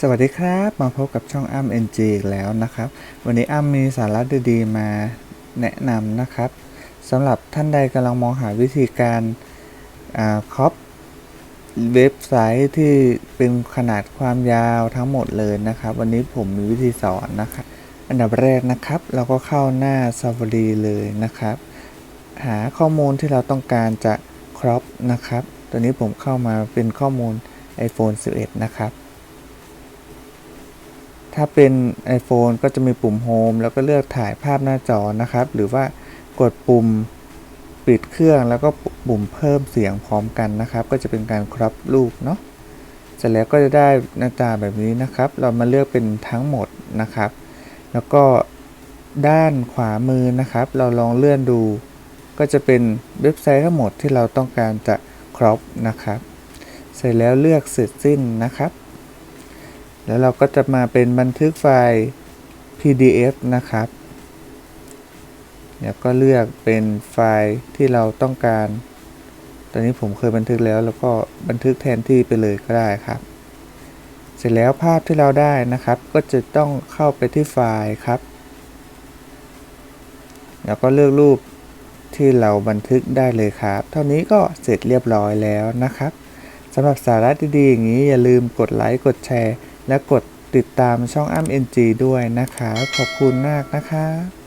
สวัสดีครับ มาพบกับช่องอ้ำ NG อีกแล้วนะครับ วันนี้อ้ำมีสาระดีๆมาแนะนำนะครับสำหรับท่านใดกำลังมองหาวิธีการครอปเว็บไซต์ที่เป็นขนาดความยาวทั้งหมดเลยนะครับ วันนี้ผมมีวิธีสอนนะครับอันดับแรกนะครับ เราก็เข้าหน้า Safari เลยนะครับ หาข้อมูลที่เราต้องการจะครอปนะครับ ตัวนี้ผมเข้ามาเป็นข้อมูล iPhone 11 นะครับ ถ้าเป็น iPhone ก็จะมีปุ่ม Home แล้วก็เลือกถ่ายภาพหน้าจอนะครับ หรือว่ากดปุ่มปิดเครื่องแล้วก็ปุ่มเพิ่มเสียงพร้อมกันนะครับ ก็จะเป็นการครอปรูปเนาะเสร็จแล้วก็จะได้หน้าตาแบบนี้นะครับ เรามาเลือกเป็นทั้งหมดนะครับ แล้วก็ด้านขวามือนะครับ เราลองเลื่อนดู ก็จะเป็นเว็บไซต์ทั้งหมดที่เราต้องการจะครอปนะครับ เสร็จแล้วเลือกเสร็จสิ้นนะครับ แล้วเราก็จะมาเป็นบันทึกไฟล์ PDF นะครับแล้วก็เลือกเป็นไฟล์ที่เราต้องการ ตอนนี้ผมเคยบันทึกแล้ว แล้วก็บันทึกแทนที่ไปเลยก็ได้ครับ เสร็จแล้วภาพที่เราได้นะครับ ก็จะต้องเข้าไปที่ไฟล์ครับ แล้วก็เลือกรูปที่เราบันทึกได้เลยครับ เท่านี้ก็เสร็จเรียบร้อยแล้วนะครับสำหรับสาระดีๆอย่างนี้อย่าลืมกดไลค์กดแชร์ และกดติดตามช่องอ้ำ NG ด้วยนะคะ ขอบคุณมากนะคะ